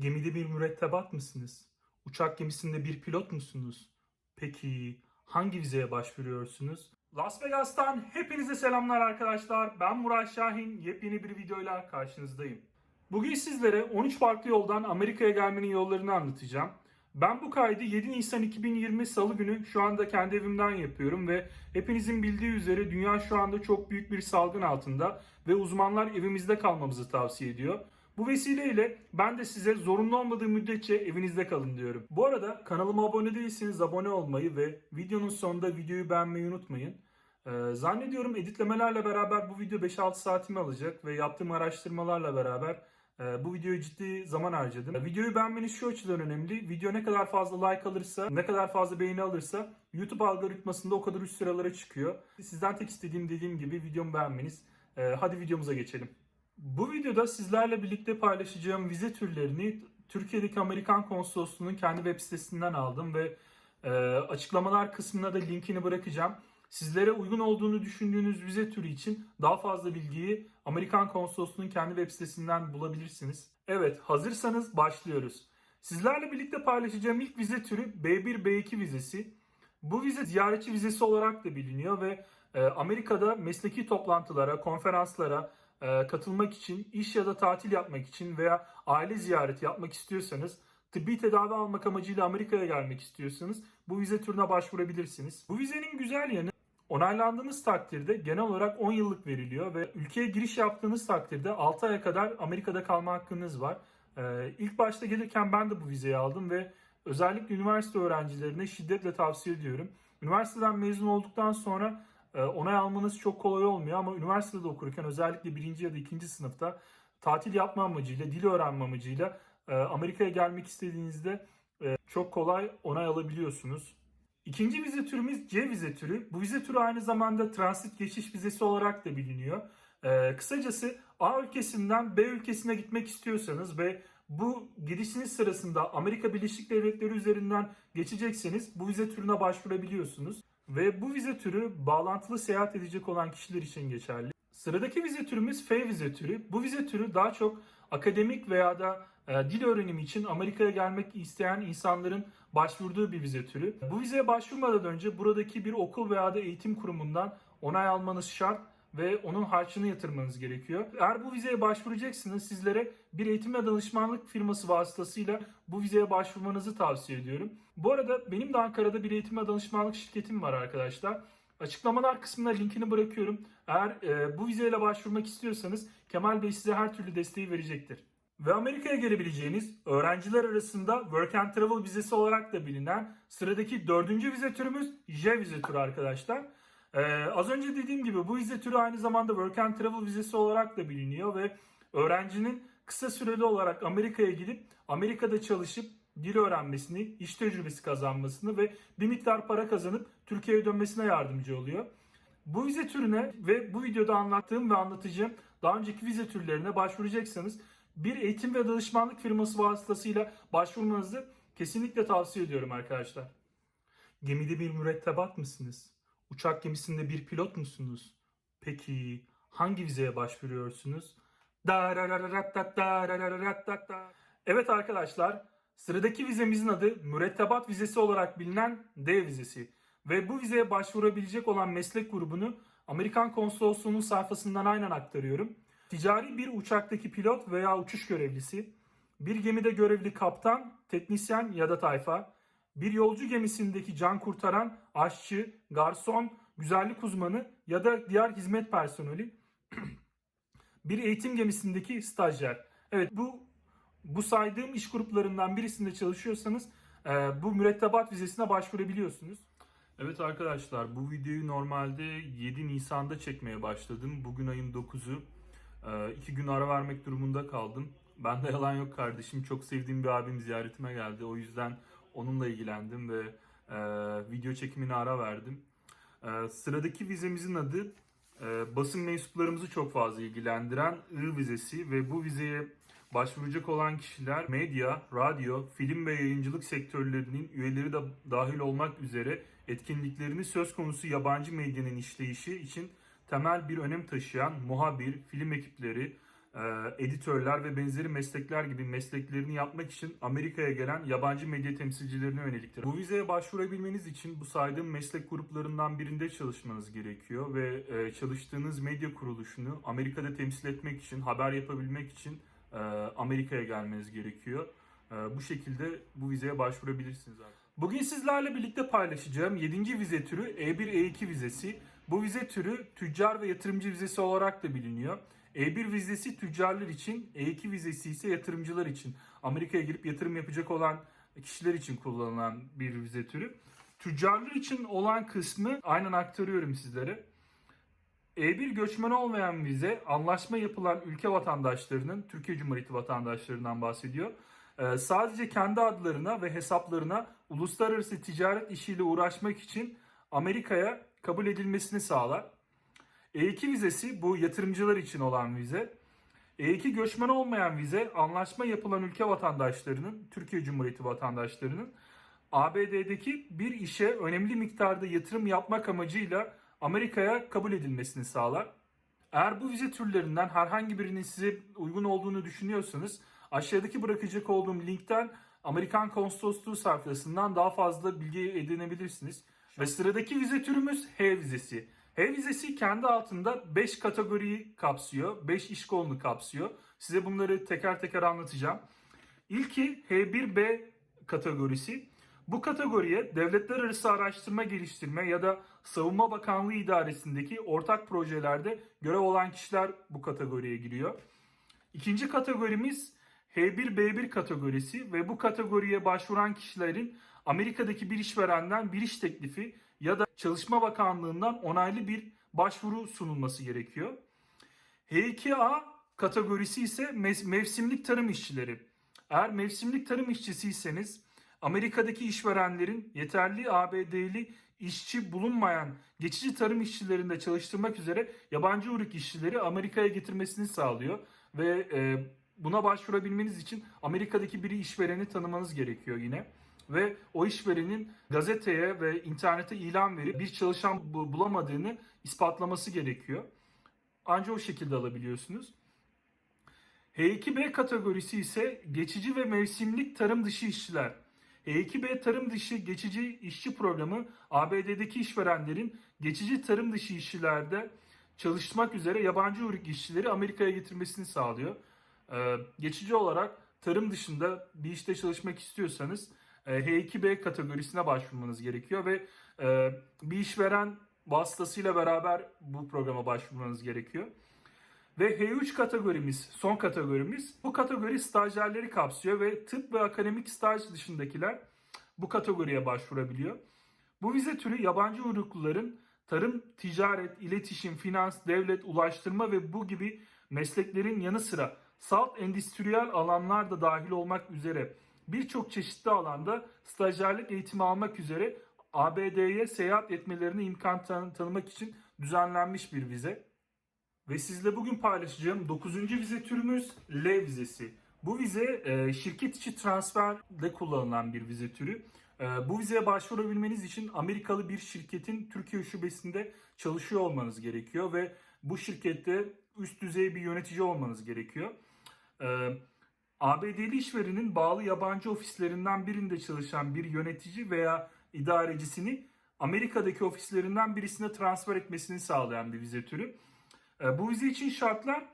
Gemide bir mürettebat mısınız? Uçak gemisinde bir pilot musunuz? Peki hangi vizeye başvuruyorsunuz? Las Vegas'tan hepinize selamlar arkadaşlar. Ben Murat Şahin. Yepyeni bir videoyla karşınızdayım. Bugün sizlere 13 farklı yoldan Amerika'ya gelmenin yollarını anlatacağım. Ben bu kaydı 7 Nisan 2020 Salı günü şu anda kendi evimden yapıyorum ve hepinizin bildiği üzere dünya şu anda çok büyük bir salgın altında ve uzmanlar evimizde kalmamızı tavsiye ediyor. Bu vesileyle ben de size zorunlu olmadığı müddetçe evinizde kalın diyorum. Bu arada kanalıma abone değilseniz abone olmayı ve videonun sonunda videoyu beğenmeyi unutmayın. Ee, zannediyorum editlemelerle beraber bu video 5-6 saatimi alacak ve yaptığım araştırmalarla beraber e, bu videoyu ciddi zaman harcadım. Videoyu beğenmeniz şu açıdan önemli. Video ne kadar fazla like alırsa, ne kadar fazla beğeni alırsa YouTube algoritmasında o kadar üst sıralara çıkıyor. Sizden tek istediğim dediğim gibi videomu beğenmeniz. E, hadi videomuza geçelim. Bu videoda sizlerle birlikte paylaşacağım vize türlerini Türkiye'deki Amerikan Konsolosluğu'nun kendi web sitesinden aldım ve e, açıklamalar kısmına da linkini bırakacağım. Sizlere uygun olduğunu düşündüğünüz vize türü için daha fazla bilgiyi Amerikan Konsolosluğu'nun kendi web sitesinden bulabilirsiniz. Evet, hazırsanız başlıyoruz. Sizlerle birlikte paylaşacağım ilk vize türü B1 B2 vizesi. Bu vize ziyaretçi vizesi olarak da biliniyor ve e, Amerika'da mesleki toplantılara, konferanslara katılmak için, iş ya da tatil yapmak için veya aile ziyareti yapmak istiyorsanız, tıbbi tedavi almak amacıyla Amerika'ya gelmek istiyorsanız bu vize türüne başvurabilirsiniz. Bu vizenin güzel yanı Onaylandığınız takdirde genel olarak 10 yıllık veriliyor ve ülkeye giriş yaptığınız takdirde 6 aya kadar Amerika'da kalma hakkınız var. Ee, ilk başta gelirken ben de bu vizeyi aldım ve özellikle üniversite öğrencilerine şiddetle tavsiye ediyorum. Üniversiteden mezun olduktan sonra e, onay almanız çok kolay olmuyor ama üniversitede okurken özellikle birinci ya da ikinci sınıfta tatil yapma amacıyla, dil öğrenme amacıyla e, Amerika'ya gelmek istediğinizde e, çok kolay onay alabiliyorsunuz. İkinci vize türümüz C vize türü. Bu vize türü aynı zamanda transit geçiş vizesi olarak da biliniyor. Ee, kısacası A ülkesinden B ülkesine gitmek istiyorsanız ve bu gidişiniz sırasında Amerika Birleşik Devletleri üzerinden geçecekseniz bu vize türüne başvurabiliyorsunuz. Ve bu vize türü bağlantılı seyahat edecek olan kişiler için geçerli. Sıradaki vize türümüz F vize türü. Bu vize türü daha çok akademik veya da e, dil öğrenimi için Amerika'ya gelmek isteyen insanların başvurduğu bir vize türü. Bu vizeye başvurmadan önce buradaki bir okul veya da eğitim kurumundan onay almanız şart ve onun harçını yatırmanız gerekiyor. Eğer bu vizeye başvuracaksınız sizlere bir eğitim ve danışmanlık firması vasıtasıyla bu vizeye başvurmanızı tavsiye ediyorum. Bu arada benim de Ankara'da bir eğitim ve danışmanlık şirketim var arkadaşlar. Açıklamalar kısmına linkini bırakıyorum. Eğer e, bu vizeyle başvurmak istiyorsanız Kemal Bey size her türlü desteği verecektir. Ve Amerika'ya gelebileceğiniz öğrenciler arasında Work and Travel vizesi olarak da bilinen sıradaki dördüncü vize türümüz J vize türü arkadaşlar. Ee, az önce dediğim gibi bu vize türü aynı zamanda Work and Travel vizesi olarak da biliniyor ve öğrencinin kısa süreli olarak Amerika'ya gidip Amerika'da çalışıp dil öğrenmesini, iş tecrübesi kazanmasını ve bir miktar para kazanıp Türkiye'ye dönmesine yardımcı oluyor. Bu vize türüne ve bu videoda anlattığım ve anlatacağım daha önceki vize türlerine başvuracaksanız bir eğitim ve danışmanlık firması vasıtasıyla başvurmanızı kesinlikle tavsiye ediyorum arkadaşlar. Gemide bir mürettebat mısınız? Uçak gemisinde bir pilot musunuz? Peki hangi vizeye başvuruyorsunuz? Evet arkadaşlar, sıradaki vizemizin adı mürettebat vizesi olarak bilinen D vizesi ve bu vizeye başvurabilecek olan meslek grubunu Amerikan Konsolosluğu'nun sayfasından aynen aktarıyorum. Ticari bir uçaktaki pilot veya uçuş görevlisi, bir gemide görevli kaptan, teknisyen ya da tayfa, bir yolcu gemisindeki can kurtaran, aşçı, garson, güzellik uzmanı ya da diğer hizmet personeli, bir eğitim gemisindeki stajyer. Evet bu bu saydığım iş gruplarından birisinde çalışıyorsanız e, bu mürettebat vizesine başvurabiliyorsunuz. Evet arkadaşlar bu videoyu normalde 7 Nisan'da çekmeye başladım. Bugün ayın 9'u. Ee, iki gün ara vermek durumunda kaldım. Ben de yalan yok kardeşim. Çok sevdiğim bir abim ziyaretime geldi. O yüzden onunla ilgilendim ve e, video çekimine ara verdim. E, sıradaki vizemizin adı e, basın mensuplarımızı çok fazla ilgilendiren I vizesi ve bu vizeye başvuracak olan kişiler medya, radyo, film ve yayıncılık sektörlerinin üyeleri de dahil olmak üzere etkinliklerini söz konusu yabancı medyanın işleyişi için temel bir önem taşıyan muhabir, film ekipleri, editörler ve benzeri meslekler gibi mesleklerini yapmak için Amerika'ya gelen yabancı medya temsilcilerine yöneliktir. Bu vizeye başvurabilmeniz için bu saydığım meslek gruplarından birinde çalışmanız gerekiyor ve e, çalıştığınız medya kuruluşunu Amerika'da temsil etmek için, haber yapabilmek için e, Amerika'ya gelmeniz gerekiyor. E, bu şekilde bu vizeye başvurabilirsiniz artık. Bugün sizlerle birlikte paylaşacağım 7. vize türü E1-E2 vizesi. Bu vize türü tüccar ve yatırımcı vizesi olarak da biliniyor. E1 vizesi tüccarlar için, E2 vizesi ise yatırımcılar için. Amerika'ya girip yatırım yapacak olan kişiler için kullanılan bir vize türü. Tüccarlar için olan kısmı aynen aktarıyorum sizlere. E1 göçmen olmayan vize anlaşma yapılan ülke vatandaşlarının, Türkiye Cumhuriyeti vatandaşlarından bahsediyor. Ee, sadece kendi adlarına ve hesaplarına uluslararası ticaret işiyle uğraşmak için Amerika'ya kabul edilmesini sağlar. E2 vizesi bu yatırımcılar için olan vize. E2 göçmen olmayan vize anlaşma yapılan ülke vatandaşlarının, Türkiye Cumhuriyeti vatandaşlarının ABD'deki bir işe önemli miktarda yatırım yapmak amacıyla Amerika'ya kabul edilmesini sağlar. Eğer bu vize türlerinden herhangi birinin size uygun olduğunu düşünüyorsanız aşağıdaki bırakacak olduğum linkten Amerikan Konsolosluğu sayfasından daha fazla bilgi edinebilirsiniz. Ve sıradaki vize türümüz H vizesi. H vizesi kendi altında 5 kategoriyi kapsıyor, 5 iş kolunu kapsıyor. Size bunları teker teker anlatacağım. İlki H1B kategorisi. Bu kategoriye devletler arası araştırma geliştirme ya da Savunma Bakanlığı idaresindeki ortak projelerde görev olan kişiler bu kategoriye giriyor. İkinci kategorimiz H1B1 kategorisi ve bu kategoriye başvuran kişilerin Amerika'daki bir işverenden bir iş teklifi ya da Çalışma Bakanlığı'ndan onaylı bir başvuru sunulması gerekiyor. H2A kategorisi ise mev- mevsimlik tarım işçileri. Eğer mevsimlik tarım işçisiyseniz Amerika'daki işverenlerin yeterli ABD'li işçi bulunmayan geçici tarım işçilerinde çalıştırmak üzere yabancı uyruk işçileri Amerika'ya getirmesini sağlıyor ve e, buna başvurabilmeniz için Amerika'daki bir işvereni tanımanız gerekiyor yine ve o işverenin gazeteye ve internete ilan verip bir çalışan bu- bulamadığını ispatlaması gerekiyor. Ancak o şekilde alabiliyorsunuz. H2B kategorisi ise geçici ve mevsimlik tarım dışı işçiler. H2B tarım dışı geçici işçi programı ABD'deki işverenlerin geçici tarım dışı işçilerde çalışmak üzere yabancı uyruk işçileri Amerika'ya getirmesini sağlıyor. Ee, geçici olarak tarım dışında bir işte çalışmak istiyorsanız H2B kategorisine başvurmanız gerekiyor ve e, bir işveren vasıtasıyla beraber bu programa başvurmanız gerekiyor. Ve H3 kategorimiz, son kategorimiz. Bu kategori stajyerleri kapsıyor ve tıp ve akademik staj dışındakiler bu kategoriye başvurabiliyor. Bu vize türü yabancı uyrukluların tarım, ticaret, iletişim, finans, devlet, ulaştırma ve bu gibi mesleklerin yanı sıra salt endüstriyel alanlar da dahil olmak üzere birçok çeşitli alanda stajyerlik eğitimi almak üzere ABD'ye seyahat etmelerine imkan tan- tanımak için düzenlenmiş bir vize. Ve sizle bugün paylaşacağım 9. vize türümüz L vizesi. Bu vize e, şirket içi transferde kullanılan bir vize türü. E, bu vizeye başvurabilmeniz için Amerikalı bir şirketin Türkiye şubesinde çalışıyor olmanız gerekiyor ve bu şirkette üst düzey bir yönetici olmanız gerekiyor. ABD'li işverenin bağlı yabancı ofislerinden birinde çalışan bir yönetici veya idarecisini Amerika'daki ofislerinden birisine transfer etmesini sağlayan bir vize türü. E, Bu vize için şartlar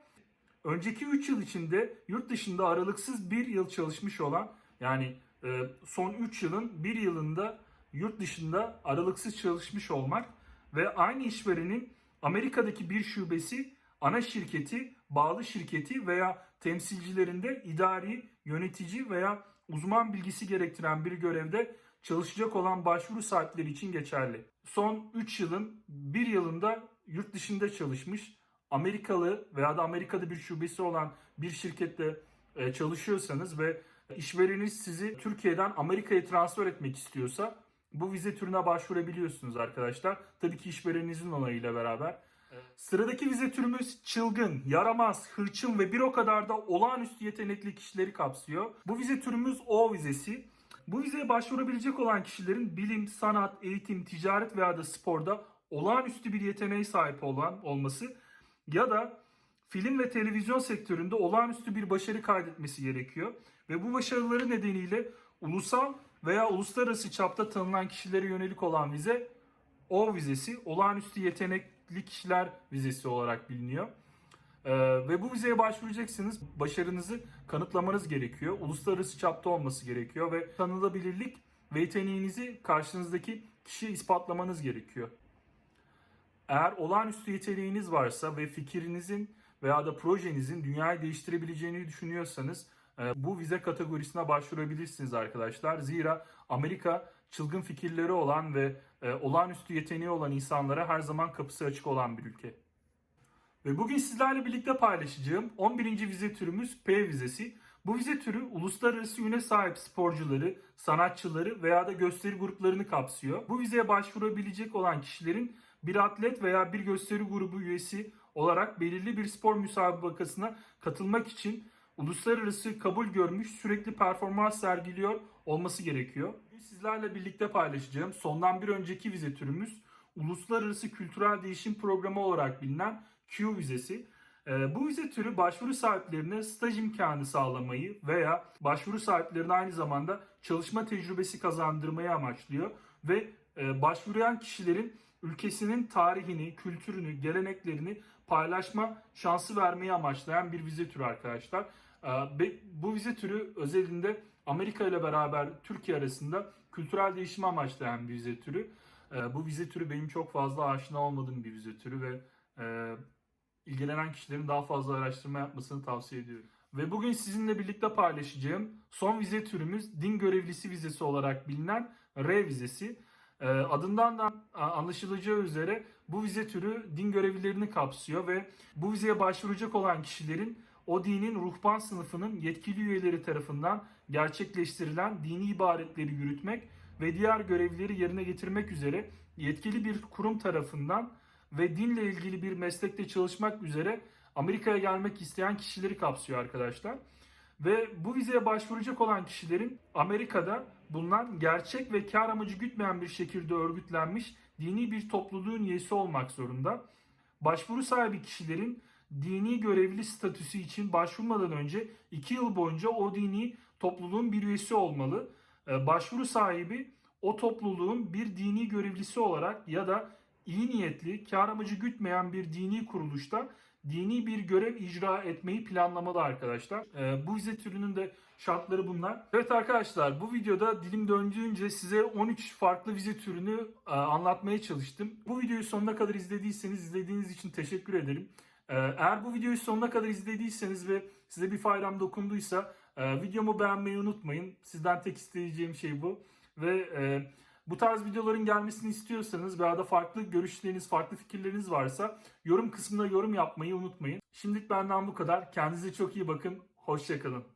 önceki 3 yıl içinde yurt dışında aralıksız 1 yıl çalışmış olan yani e, son 3 yılın 1 yılında yurt dışında aralıksız çalışmış olmak ve aynı işverenin Amerika'daki bir şubesi, ana şirketi, bağlı şirketi veya temsilcilerinde idari, yönetici veya uzman bilgisi gerektiren bir görevde çalışacak olan başvuru saatleri için geçerli. Son 3 yılın 1 yılında yurt dışında çalışmış Amerikalı veya da Amerika'da bir şubesi olan bir şirkette e, çalışıyorsanız ve işvereniz sizi Türkiye'den Amerika'ya transfer etmek istiyorsa bu vize türüne başvurabiliyorsunuz arkadaşlar. Tabii ki işvereninizin onayıyla beraber. Sıradaki vize türümüz çılgın, yaramaz, hırçın ve bir o kadar da olağanüstü yetenekli kişileri kapsıyor. Bu vize türümüz O vizesi. Bu vizeye başvurabilecek olan kişilerin bilim, sanat, eğitim, ticaret veya da sporda olağanüstü bir yeteneğe sahip olan olması ya da film ve televizyon sektöründe olağanüstü bir başarı kaydetmesi gerekiyor. Ve bu başarıları nedeniyle ulusal veya uluslararası çapta tanınan kişilere yönelik olan vize O vizesi, olağanüstü yetenekli kişiler vizesi olarak biliniyor. Ee, ve bu vizeye başvuracaksınız. Başarınızı kanıtlamanız gerekiyor. Uluslararası çapta olması gerekiyor ve tanınabilirlik ve yeteneğinizi karşınızdaki kişiye ispatlamanız gerekiyor. Eğer olağanüstü yeteneğiniz varsa ve fikrinizin veya da projenizin dünyayı değiştirebileceğini düşünüyorsanız e, bu vize kategorisine başvurabilirsiniz arkadaşlar. Zira Amerika çılgın fikirleri olan ve e, olağanüstü yeteneği olan insanlara her zaman kapısı açık olan bir ülke. Ve bugün sizlerle birlikte paylaşacağım 11. vize türümüz P vizesi. Bu vize türü uluslararası üne sahip sporcuları, sanatçıları veya da gösteri gruplarını kapsıyor. Bu vizeye başvurabilecek olan kişilerin bir atlet veya bir gösteri grubu üyesi olarak belirli bir spor müsabakasına katılmak için uluslararası kabul görmüş sürekli performans sergiliyor olması gerekiyor. Sizlerle birlikte paylaşacağım sondan bir önceki vize türümüz Uluslararası Kültürel Değişim Programı olarak bilinen Q vizesi. Ee, Bu vize türü başvuru sahiplerine staj imkanı sağlamayı veya başvuru sahiplerine aynı zamanda çalışma tecrübesi kazandırmayı amaçlıyor ve e, başvuran kişilerin ülkesinin tarihini, kültürünü, geleneklerini paylaşma şansı vermeyi amaçlayan bir vize türü arkadaşlar. Ee, Bu vize türü özelinde Amerika ile beraber Türkiye arasında kültürel değişimi amaçlayan bir vize türü. Ee, Bu vize türü benim çok fazla aşina olmadığım bir vize türü ve e, ilgilenen kişilerin daha fazla araştırma yapmasını tavsiye ediyorum. Ve bugün sizinle birlikte paylaşacağım son vize türümüz din görevlisi vizesi olarak bilinen R vizesi. Ee, Adından da anlaşılacağı üzere bu vize türü din görevlilerini kapsıyor ve bu vizeye başvuracak olan kişilerin o dinin ruhban sınıfının yetkili üyeleri tarafından gerçekleştirilen dini ibadetleri yürütmek ve diğer görevleri yerine getirmek üzere yetkili bir kurum tarafından ve dinle ilgili bir meslekte çalışmak üzere Amerika'ya gelmek isteyen kişileri kapsıyor arkadaşlar. Ve bu vizeye başvuracak olan kişilerin Amerika'da bulunan gerçek ve kar amacı gütmeyen bir şekilde örgütlenmiş dini bir topluluğun üyesi olmak zorunda. Başvuru sahibi kişilerin dini görevli statüsü için başvurmadan önce 2 yıl boyunca o dini topluluğun bir üyesi olmalı. Ee, Başvuru sahibi o topluluğun bir dini görevlisi olarak ya da iyi niyetli, kar amacı gütmeyen bir dini kuruluşta dini bir görev icra etmeyi planlamalı arkadaşlar. Ee, bu vize türünün de şartları bunlar. Evet arkadaşlar bu videoda dilim döndüğünce size 13 farklı vize türünü e, anlatmaya çalıştım. Bu videoyu sonuna kadar izlediyseniz izlediğiniz için teşekkür ederim. Ee, eğer bu videoyu sonuna kadar izlediyseniz ve size bir faydam dokunduysa e, videomu beğenmeyi unutmayın. Sizden tek isteyeceğim şey bu. Ve e, bu tarz videoların gelmesini istiyorsanız veya da farklı görüşleriniz, farklı fikirleriniz varsa yorum kısmına yorum yapmayı unutmayın. Şimdilik benden bu kadar. Kendinize çok iyi bakın. Hoşçakalın.